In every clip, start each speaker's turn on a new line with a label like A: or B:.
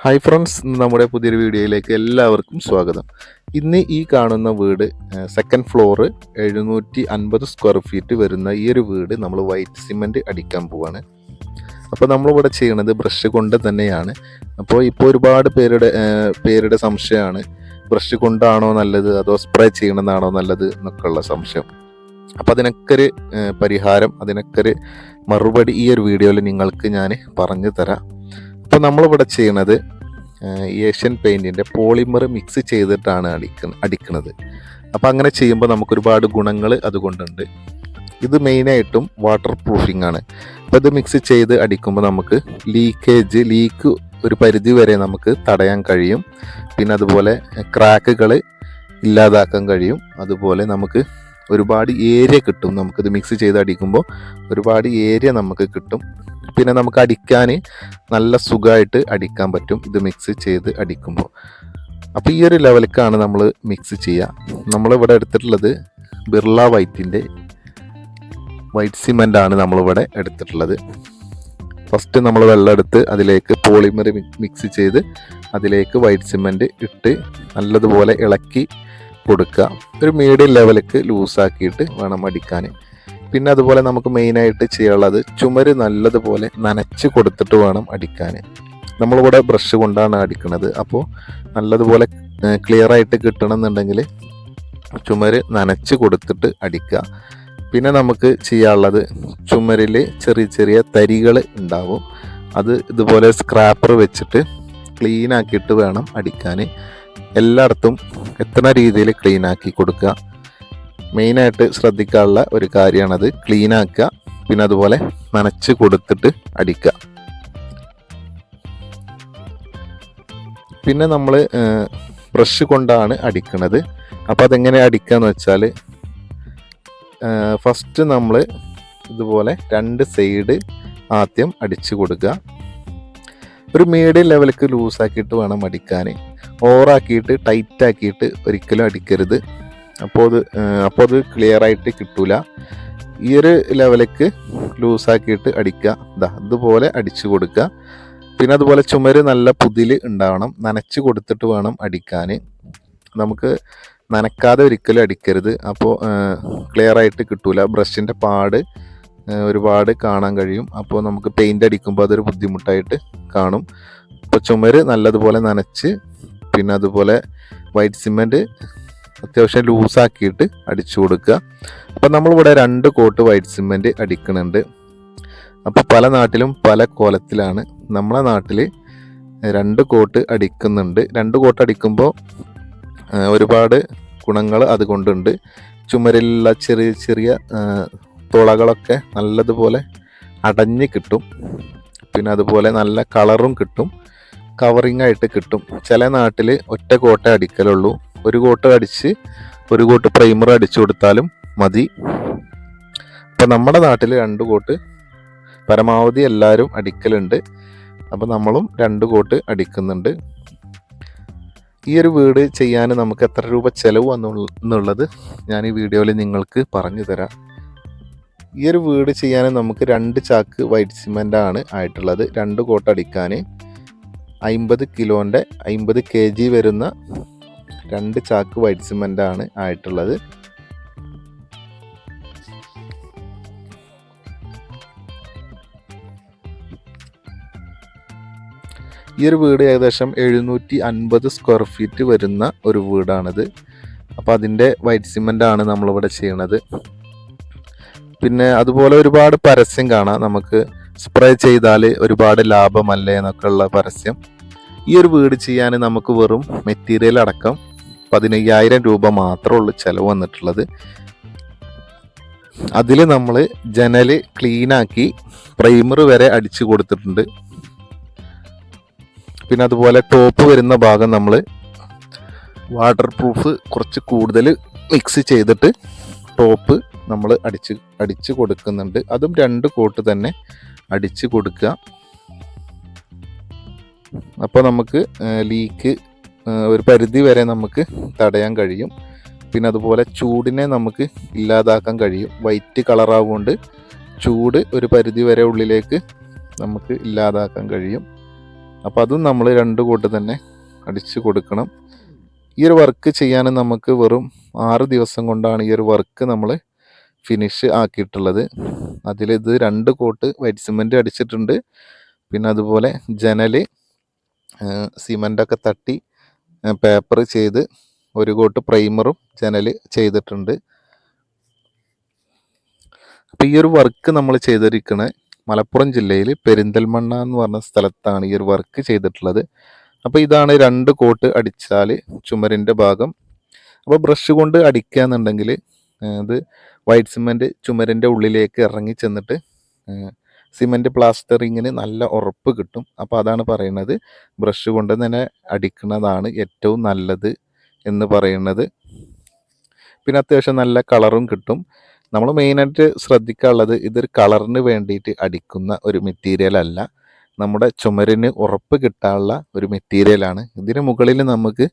A: hi friends നമ്മുടെ പുതിയൊരു വീഡിയോയിലേക്ക് എല്ലാവർക്കും സ്വാഗതം ഇന്ന് ഈ കാണുന്ന വീട് സെക്കൻഡ് ഫ്ലോറ് എഴുന്നൂറ്റി അൻപത് സ്ക്വയർ ഫീറ്റ് വരുന്ന ഈ ഒരു വീട് നമ്മൾ വൈറ്റ് സിമെൻറ്റ് അടിക്കാൻ പോവാണ് അപ്പോൾ നമ്മളിവിടെ ചെയ്യണത് ബ്രഷ് കൊണ്ട് തന്നെയാണ് അപ്പോൾ ഇപ്പോൾ ഒരുപാട് പേരുടെ പേരുടെ സംശയമാണ് ബ്രഷ് കൊണ്ടാണോ നല്ലത് അതോ സ്പ്രേ ചെയ്യണമെന്നാണോ നല്ലത് എന്നൊക്കെയുള്ള സംശയം അപ്പം അതിനൊക്കെ ഒരു പരിഹാരം അതിനൊക്കെ ഒരു മറുപടി ഈ ഒരു വീഡിയോയിൽ നിങ്ങൾക്ക് ഞാൻ പറഞ്ഞു തരാം ഇപ്പോൾ നമ്മളിവിടെ ചെയ്യണത് ഏഷ്യൻ പെയിൻറ്റിൻ്റെ പോളിമർ മിക്സ് ചെയ്തിട്ടാണ് അടിക്ക അടിക്കുന്നത് അപ്പോൾ അങ്ങനെ ചെയ്യുമ്പോൾ നമുക്ക് ഒരുപാട് ഗുണങ്ങൾ അതുകൊണ്ടുണ്ട് ഇത് മെയിനായിട്ടും വാട്ടർ പ്രൂഫിംഗ് ആണ് അപ്പോൾ ഇത് മിക്സ് ചെയ്ത് അടിക്കുമ്പോൾ നമുക്ക് ലീക്കേജ് ലീക്ക് ഒരു പരിധി വരെ നമുക്ക് തടയാൻ കഴിയും പിന്നെ അതുപോലെ ക്രാക്കുകൾ ഇല്ലാതാക്കാൻ കഴിയും അതുപോലെ നമുക്ക് ഒരുപാട് ഏരിയ കിട്ടും നമുക്കിത് മിക്സ് ചെയ്ത് അടിക്കുമ്പോൾ ഒരുപാട് ഏരിയ നമുക്ക് കിട്ടും പിന്നെ നമുക്ക് അടിക്കാൻ നല്ല സുഖമായിട്ട് അടിക്കാൻ പറ്റും ഇത് മിക്സ് ചെയ്ത് അടിക്കുമ്പോൾ അപ്പോൾ ഈ ഒരു ലെവലിലേക്കാണ് നമ്മൾ മിക്സ് ചെയ്യുക നമ്മളിവിടെ എടുത്തിട്ടുള്ളത് ബിർള വൈറ്റിൻ്റെ വൈറ്റ് സിമെൻ്റ് ആണ് നമ്മളിവിടെ എടുത്തിട്ടുള്ളത് ഫസ്റ്റ് നമ്മൾ വെള്ളം എടുത്ത് അതിലേക്ക് പോളിമർ മിക്സ് ചെയ്ത് അതിലേക്ക് വൈറ്റ് സിമെൻറ്റ് ഇട്ട് നല്ലതുപോലെ ഇളക്കി കൊടുക്കുക ഒരു മീഡിയം ലെവലിക്ക് ലൂസാക്കിയിട്ട് വേണം അടിക്കാൻ പിന്നെ അതുപോലെ നമുക്ക് മെയിനായിട്ട് ചെയ്യാനുള്ളത് ചുമര് നല്ലതുപോലെ നനച്ച് കൊടുത്തിട്ട് വേണം അടിക്കാൻ നമ്മളിവിടെ ബ്രഷ് കൊണ്ടാണ് അടിക്കുന്നത് അപ്പോൾ നല്ലതുപോലെ ക്ലിയർ ആയിട്ട് കിട്ടണമെന്നുണ്ടെങ്കിൽ ചുമര് നനച്ച് കൊടുത്തിട്ട് അടിക്കുക പിന്നെ നമുക്ക് ചെയ്യാനുള്ളത് ചുമരിൽ ചെറിയ ചെറിയ തരികൾ ഉണ്ടാവും അത് ഇതുപോലെ സ്ക്രാപ്പർ വെച്ചിട്ട് ക്ലീൻ ആക്കിയിട്ട് വേണം അടിക്കാൻ എല്ലായിടത്തും എത്ര രീതിയിൽ ക്ലീൻ ആക്കി കൊടുക്കുക മെയിനായിട്ട് ശ്രദ്ധിക്കാനുള്ള ഒരു കാര്യമാണത് ക്ലീൻ ആക്കുക പിന്നെ അതുപോലെ നനച്ച് കൊടുത്തിട്ട് അടിക്കുക പിന്നെ നമ്മൾ ബ്രഷ് കൊണ്ടാണ് അടിക്കുന്നത് അപ്പോൾ അതെങ്ങനെ അടിക്കുക എന്ന് വെച്ചാൽ ഫസ്റ്റ് നമ്മൾ ഇതുപോലെ രണ്ട് സൈഡ് ആദ്യം അടിച്ചു കൊടുക്കുക ഒരു മീഡിയം ലെവലിലേക്ക് ലൂസാക്കിയിട്ട് വേണം അടിക്കാൻ ഓവറാക്കിയിട്ട് ആക്കിയിട്ട് ഒരിക്കലും അടിക്കരുത് അപ്പോൾ അത് അപ്പോൾ അത് ക്ലിയർ ആയിട്ട് കിട്ടൂല ഈ ഒരു ലെവലേക്ക് ലൂസാക്കിയിട്ട് അടിക്കുക ഇതാ ഇതുപോലെ അടിച്ചു കൊടുക്കുക പിന്നെ അതുപോലെ ചുമര് നല്ല പുതിൽ ഉണ്ടാവണം നനച്ച് കൊടുത്തിട്ട് വേണം അടിക്കാൻ നമുക്ക് നനക്കാതെ ഒരിക്കലും അടിക്കരുത് അപ്പോൾ ക്ലിയർ ആയിട്ട് കിട്ടൂല ബ്രഷിൻ്റെ പാട് ഒരുപാട് കാണാൻ കഴിയും അപ്പോൾ നമുക്ക് പെയിൻ്റ് അടിക്കുമ്പോൾ അതൊരു ബുദ്ധിമുട്ടായിട്ട് കാണും അപ്പോൾ ചുമര് നല്ലതുപോലെ നനച്ച് പിന്നെ അതുപോലെ വൈറ്റ് സിമെൻറ്റ് അത്യാവശ്യം ലൂസാക്കിയിട്ട് അടിച്ചു കൊടുക്കുക അപ്പം നമ്മളിവിടെ രണ്ട് കോട്ട് വൈറ്റ് സിമെൻറ്റ് അടിക്കുന്നുണ്ട് അപ്പോൾ പല നാട്ടിലും പല കോലത്തിലാണ് നമ്മളെ നാട്ടിൽ രണ്ട് കോട്ട് അടിക്കുന്നുണ്ട് രണ്ട് കോട്ട് അടിക്കുമ്പോൾ ഒരുപാട് ഗുണങ്ങൾ അതുകൊണ്ടുണ്ട് ചുമരിലുള്ള ചെറിയ ചെറിയ തുളകളൊക്കെ നല്ലതുപോലെ അടഞ്ഞ് കിട്ടും പിന്നെ അതുപോലെ നല്ല കളറും കിട്ടും കവറിങ് ആയിട്ട് കിട്ടും ചില നാട്ടിൽ ഒറ്റ കോട്ട അടിക്കലുള്ളൂ ഒരു കോട്ട അടിച്ച് ഒരു കോട്ട് പ്രൈമർ അടിച്ചു കൊടുത്താലും മതി അപ്പം നമ്മുടെ നാട്ടിൽ രണ്ട് കോട്ട് പരമാവധി എല്ലാവരും അടിക്കലുണ്ട് അപ്പം നമ്മളും രണ്ട് കോട്ട് അടിക്കുന്നുണ്ട് ഈ ഒരു വീട് ചെയ്യാൻ നമുക്ക് എത്ര രൂപ ചിലവ് എന്നുള്ളത് ഞാൻ ഈ വീഡിയോയിൽ നിങ്ങൾക്ക് പറഞ്ഞു തരാം ഈ ഒരു വീട് ചെയ്യാൻ നമുക്ക് രണ്ട് ചാക്ക് വൈറ്റ് സിമെൻ്റ് ആണ് ആയിട്ടുള്ളത് രണ്ട് കോട്ട് അടിക്കാൻ അമ്പത് കിലോൻ്റെ അമ്പത് കെ ജി വരുന്ന രണ്ട് ചാക്ക് വൈറ്റ് ആണ് ആയിട്ടുള്ളത് ഈ ഒരു വീട് ഏകദേശം എഴുന്നൂറ്റി അൻപത് സ്ക്വയർ ഫീറ്റ് വരുന്ന ഒരു വീടാണിത് അപ്പോൾ അതിൻ്റെ വൈറ്റ് സിമെൻ്റ് ആണ് നമ്മളിവിടെ ചെയ്യണത് പിന്നെ അതുപോലെ ഒരുപാട് പരസ്യം കാണാം നമുക്ക് സ്പ്രേ ചെയ്താൽ ഒരുപാട് ലാഭമല്ലേ എന്നൊക്കെയുള്ള പരസ്യം ഈ ഒരു വീട് ചെയ്യാൻ നമുക്ക് വെറും മെറ്റീരിയൽ അടക്കം പതിനയ്യായിരം രൂപ മാത്രമേ ഉള്ളൂ ചിലവ് വന്നിട്ടുള്ളത് അതിൽ നമ്മൾ ജനൽ ക്ലീനാക്കി പ്രൈമർ വരെ അടിച്ചു കൊടുത്തിട്ടുണ്ട് പിന്നെ അതുപോലെ ടോപ്പ് വരുന്ന ഭാഗം നമ്മൾ വാട്ടർ പ്രൂഫ് കുറച്ച് കൂടുതൽ മിക്സ് ചെയ്തിട്ട് ടോപ്പ് നമ്മൾ അടിച്ച് അടിച്ച് കൊടുക്കുന്നുണ്ട് അതും രണ്ട് കോട്ട് തന്നെ അടിച്ച് കൊടുക്കുക അപ്പോൾ നമുക്ക് ലീക്ക് ഒരു പരിധി വരെ നമുക്ക് തടയാൻ കഴിയും പിന്നെ അതുപോലെ ചൂടിനെ നമുക്ക് ഇല്ലാതാക്കാൻ കഴിയും വൈറ്റ് കളറാവുകൊണ്ട് ചൂട് ഒരു പരിധി വരെ ഉള്ളിലേക്ക് നമുക്ക് ഇല്ലാതാക്കാൻ കഴിയും അപ്പോൾ അതും നമ്മൾ രണ്ട് കൂട്ട് തന്നെ അടിച്ച് കൊടുക്കണം ഈ ഒരു വർക്ക് ചെയ്യാൻ നമുക്ക് വെറും ആറ് ദിവസം കൊണ്ടാണ് ഈ ഒരു വർക്ക് നമ്മൾ ഫിനിഷ് ആക്കിയിട്ടുള്ളത് അതിലിത് രണ്ട് കോട്ട് വൈറ്റ് സിമെൻറ്റ് അടിച്ചിട്ടുണ്ട് പിന്നെ അതുപോലെ ജനല് സിമൻ്റൊക്കെ തട്ടി പേപ്പർ ചെയ്ത് ഒരു കോട്ട് പ്രൈമറും ജനൽ ചെയ്തിട്ടുണ്ട് അപ്പോൾ ഈ ഒരു വർക്ക് നമ്മൾ ചെയ്തിരിക്കണ മലപ്പുറം ജില്ലയിൽ പെരിന്തൽമണ്ണ എന്ന് പറഞ്ഞ സ്ഥലത്താണ് ഈ ഒരു വർക്ക് ചെയ്തിട്ടുള്ളത് അപ്പോൾ ഇതാണ് രണ്ട് കോട്ട് അടിച്ചാൽ ചുമരിൻ്റെ ഭാഗം അപ്പോൾ ബ്രഷ് കൊണ്ട് അടിക്കുക എന്നുണ്ടെങ്കിൽ അത് വൈറ്റ് സിമെൻറ്റ് ചുമരിൻ്റെ ഉള്ളിലേക്ക് ഇറങ്ങി ചെന്നിട്ട് സിമെൻറ്റ് പ്ലാസ്റ്ററിങ്ങിന് നല്ല ഉറപ്പ് കിട്ടും അപ്പോൾ അതാണ് പറയുന്നത് ബ്രഷ് കൊണ്ട് തന്നെ അടിക്കുന്നതാണ് ഏറ്റവും നല്ലത് എന്ന് പറയുന്നത് പിന്നെ അത്യാവശ്യം നല്ല കളറും കിട്ടും നമ്മൾ മെയിനായിട്ട് ശ്രദ്ധിക്കാനുള്ളത് ഇതൊരു കളറിന് വേണ്ടിയിട്ട് അടിക്കുന്ന ഒരു മെറ്റീരിയൽ അല്ല നമ്മുടെ ചുമരിന് ഉറപ്പ് കിട്ടാനുള്ള ഒരു മെറ്റീരിയലാണ് ഇതിന് മുകളിൽ നമുക്ക്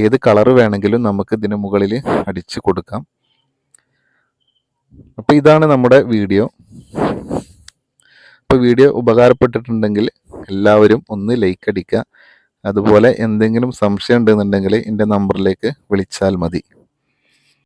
A: ഏത് കളർ വേണമെങ്കിലും നമുക്ക് ഇതിന് മുകളിൽ അടിച്ചു കൊടുക്കാം അപ്പോൾ ഇതാണ് നമ്മുടെ വീഡിയോ ഇപ്പോൾ വീഡിയോ ഉപകാരപ്പെട്ടിട്ടുണ്ടെങ്കിൽ എല്ലാവരും ഒന്ന് ലൈക്ക് അടിക്കുക അതുപോലെ എന്തെങ്കിലും സംശയം ഉണ്ടെന്നുണ്ടെങ്കിൽ എൻ്റെ നമ്പറിലേക്ക് വിളിച്ചാൽ മതി